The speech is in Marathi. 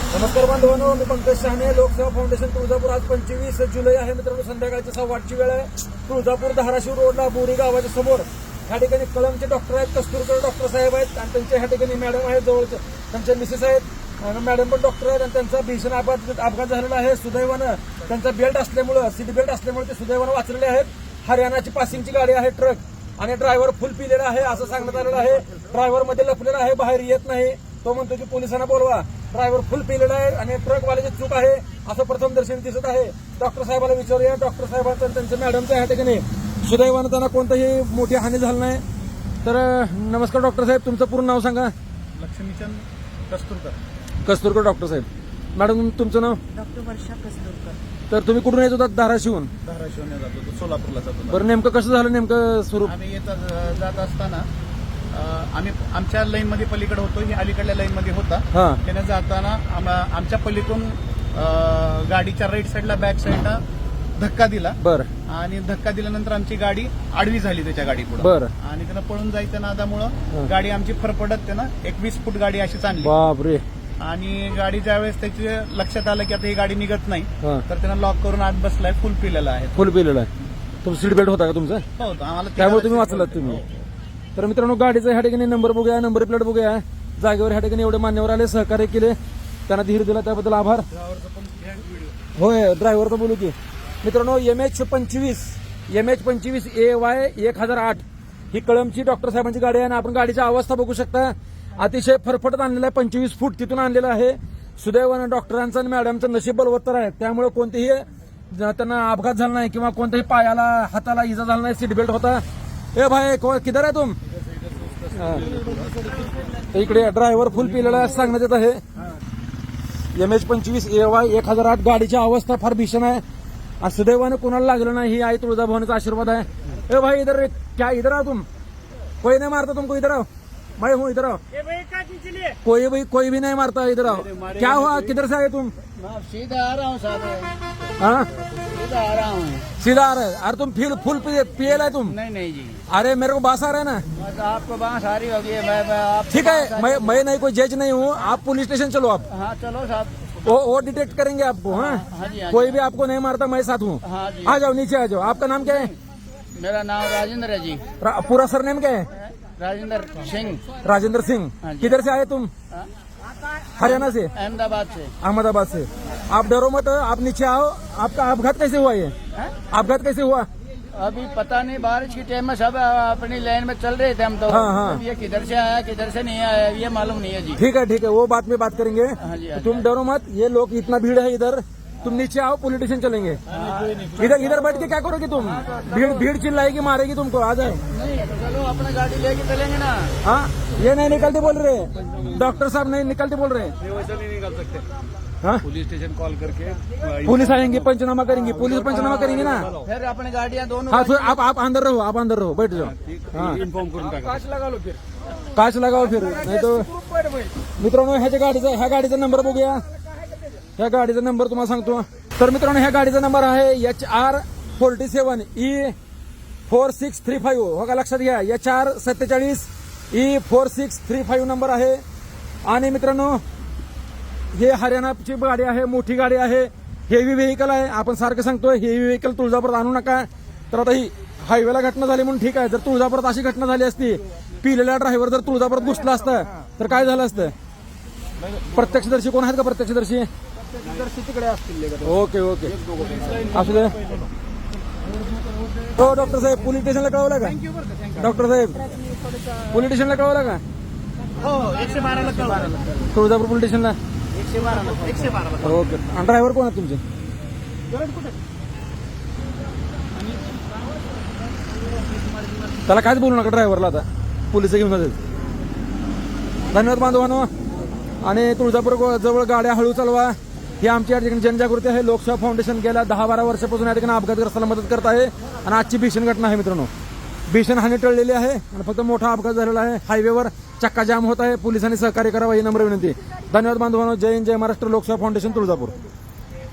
नमस्कार बांधवांनो मी पंकज शहाणे लोकसेवा फाउंडेशन तुळजापूर. आज पंचवीस जुलै आहे मित्रांनो संध्याकाळची सव्वाटची वेळ आहे. तुळजापूर धाराशिव रोडला बोरी गावाच्या समोर. ह्या ठिकाणी कलमचे डॉक्टर आहेत कस्तुरकर डॉक्टर साहेब आहेत आणि त्यांच्या ह्या ठिकाणी मॅडम आहेत जवळचे. त्यांच्या मिसेस आहेत आणि मॅडम पण डॉक्टर आहेत आणि त्यांचा भीषण अपघात अपघात झालेला आहे. सुदैवानं त्यांचा बेल्ट असल्यामुळं सीट बेल्ट असल्यामुळे ते सुदैवानं वाचलेले आहेत. हरियाणाची पासिंगची गाडी आहे ट्रक. आणि ड्रायव्हर फुल पिलेला आहे असं सांगण्यात आलेलं आहे. ड्रायव्हरमध्ये लपलेला आहे बाहेर येत नाही. तो म्हणतो की पोलिसांना बोलवा. ड्रायव्हर फुल पिलेला आहे आणि ट्रकवाल्याची चूक आहे. असं प्रथम दर्शन दिसत आहे. डॉक्टर साहेबाला विचारूया. डॉक्टर साहेबांचं आणि त्यांच्या मॅडमचं ह्या ठिकाणी सुदैवानं त्यांना कोणतंही मोठी हानी झाली नाही. तर नमस्कार डॉक्टर साहेब. तुमचं पूर्ण नाव सांगा. लक्ष्मीचंद कस्तुरकर. कस्तुरकर डॉक्टर साहेब. मॅडम तुमचं नाव? डॉक्टर वर्षा कसदुरकर तर तुम्ही कुठून येत होता धाराशिवून धाराशिवने जातो तो सोलापूरला जातो बरं नेमकं कसं झालं? नेमकं स्वरूप? आम्ही येतात जात असताना आम्ही आमच्या लाईन मध्ये पलीकडे होतो ही अलीकडल्या लाईन मध्ये होता. हा. त्याने जाताना आम- आमच्या पलीकडून गाडीच्या राईट साईडला बॅक साईडला धक्का दिला. बरं. आणि धक्का दिल्यानंतर आमची गाडी आडवी झाली त्याच्या गाडी पुढे. बरं. आणि त्यानं पळून जायच्या हा. नादामुळं गाडी आमची फरफडत त्यानं एक वीस फूट गाडी अशीच आणली बापरे. आणि गाडी ज्यावेळेस त्याची लक्षात आलं की आता ही गाडी निघत नाही हा. तर त्यानं लॉक करून आत बसलाय फुल पिलेला आहे. फुल पिलेलं आहे. तुमचं सीट बेल्ट होता का तुमचं? हो आम्हाला त्यामुळे तुम्ही वाचलात तुम्ही. तर मित्रांनो गाडीचा ह्या ठिकाणी नंबर बघूया नंबर प्लेट बघूया. जागेवर ह्या ठिकाणी एवढे मान्यवर आले सहकार्य केले. त्यांना धीर दिला त्याबद्दल आभार. होय ड्रायव्हरचं बोलू की. मित्रांनो एम एच पंचवीस एम एच पंचवीस ए वाय एक हजार आठ. ही कळमची डॉक्टर साहेबांची गाडी आहे आणि आपण गाडीची अवस्था बघू शकता. अतिशय फरफटत आणलेला आहे पंचवीस फूट तिथून आणलेलं आहे. सुदैवानं डॉक्टरांचं आणि मॅडमचं नशीब बलवत्तर आहे. त्यामुळे कोणतेही त्यांना अपघात झाला नाही किंवा कोणत्याही पायाला हाताला इजा झाला नाही सीट बेल्ट होता. ए भाई को- किधर आहे तुम? इकडे ड्रायव्हर फुल पिलेला आहे सांगण्यात येत आहे एम एच पंचवीस ए वाय एक हजार आठ गाडीची अवस्था फार भीषण आहे. आणि सुदैवानं कोणाला लागलं नाही ही आई तुळजाभवानीचा आशीर्वाद आहे. ए भाई इधर क्या इधर आओ तुम? कोई नहीं मारता तुमको इधर आओ. मैं हूँ इधर आओ. कोई भी कोई भी नहीं मारता इधर आओ. क्या हुआ? किधर से आए तुम? सीधा आ रहा हूँ साहब हाँ? सीधा आ रहा हूँ। सीधा आ रहे अरे तुम फिर फुल पिए तुम? नहीं नहीं जी। अरे मेरे को बास आ रहा है ना। आपको बाँस आ रही होगी मैं मैं आप ठीक है मैं मैं नहीं कोई जज नहीं हूँ। आप पुलिस स्टेशन चलो आप। हाँ चलो साहब। वो वो डिटेक्ट करेंगे आपको हाँ? हाँ जी हाँ कोई भी आपको नहीं मारता मैं साथ हूँ। हाँ आ जाओ नीचे आ जाओ। आपका नाम क्या है? मेरा नाम राजेंद्र है जी। पूरा सरनेम क्या है? राजेंद्र सिंह। राजेंद्र सिंह। हाँ किधर से आए तुम? हाँ, हरियाणा से? अहमदाबाद से। अहमदाबाद से। आप डरो मत आप नीचे आओ। आपका अपघात कैसे हुआ ये? हाँ? अपघात कैसे हुआ? अभी पता नहीं बारिश की टाइम में सब अपनी लाइन में चल रहे थे हम तो। हाँ, हाँ। ये किधर से आया किधर से नहीं आया ये मालूम नहीं है जी। ठीक है ठीक है वो बात में बात करेंगे। हाँ जी, हाँ तो तुम डरो मत ये लोग इतना भीड़ है इधर। तुम नीचे आओ पुलिस स्टेशन चलेंगे। इधर इधर बैठ के क्या करोगे तुम? भीड़ भीड़ चिल्लाएगी मारेगी तुमको आ जाए। नहीं चलो अपना गाड़ी लेके चलेंगे ना। हाँ? ये नहीं निकलते बोल रहे। डॉक्टर साहब नहीं निकलते बोल रहे। वैसा नहीं निकाल सकते। हाँ? पुलिस स्टेशन कॉल करके पुलिस आएंगे। पंचनामा करेंगी पुलिस पंचनामा करेंगी ना। फिर अपनी गाड़ियाँ दोनों हाँ फिर आप आप अंदर रहो आप अंदर रहो बैठ जाओ। हाँ। इन्फॉर्म करून टाका। लगा लो फिर। काच लगाव फिर नाही तो मित्रांनो ह्याच्या गाडीचा ह्या गाडीचा नंबर बघूया. ह्या गाडीचा नंबर तुम्हाला सांगतो. तर मित्रांनो ह्या गाडीचा नंबर आहे H R forty seven E four six three five. हो का लक्षात घ्या एच आर सत्तेचाळीस E four six three five number आहे. आणि मित्रांनो हे हरियाणाची गाडी आहे मोठी गाडी आहे. हेवी व्हेकल आहे. आपण सारखं सांगतोय हेवी व्हेकल तुळजापुरात आणू नका. तर आता ही हायवेला घटना झाली म्हणून ठीक आहे. जर तुळजापुरात अशी घटना झाली असती पिलेला ड्रायव्हर जर तुळजापुरात घुसला असता तर काय झालं असतं? प्रत्यक्षदर्शी कोण आहेत का प्रत्यक्षदर्शी? तिकडे असतील ओके ओके असू दे. हो डॉक्टर साहेब पोलीस स्टेशनला कळवलं का? डॉक्टर साहेब पोलीस स्टेशनला कळवलं का? हो एकशे बाराला कळवा तुळजापूर पोलीस स्टेशनला? एकशे बाराला एकशे बाराला ओके. आणि ड्रायव्हर कोण आहेत तुमचे? त्याला काहीच बोलू नका ड्रायव्हरला आता. पोलीस घेऊन जातील. धन्यवाद बांधवांनो. आणि तुळजापूर जवळ गाड्या हळू चालवा. ही आमची या ठिकाणी जनजागृती आहे. लोकसेवा फाउंडेशन गेल्या दहा बारा वर्षापासून या ठिकाणी अपघातग्रस्ताला मदत करत आहे. आणि आजची भीषण घटना आहे मित्रांनो. भीषण हानी टळलेली आहे आणि फक्त मोठा अपघात झालेला आहे. हायवेवर चक्का जाम होत आहे. पोलिसांनी सहकार्य करावा ही नम्र विनंती. धन्यवाद बांधवांनो. जय हिंद जय महाराष्ट्र. लोकसेवा फाउंडेशन तुळजापूर.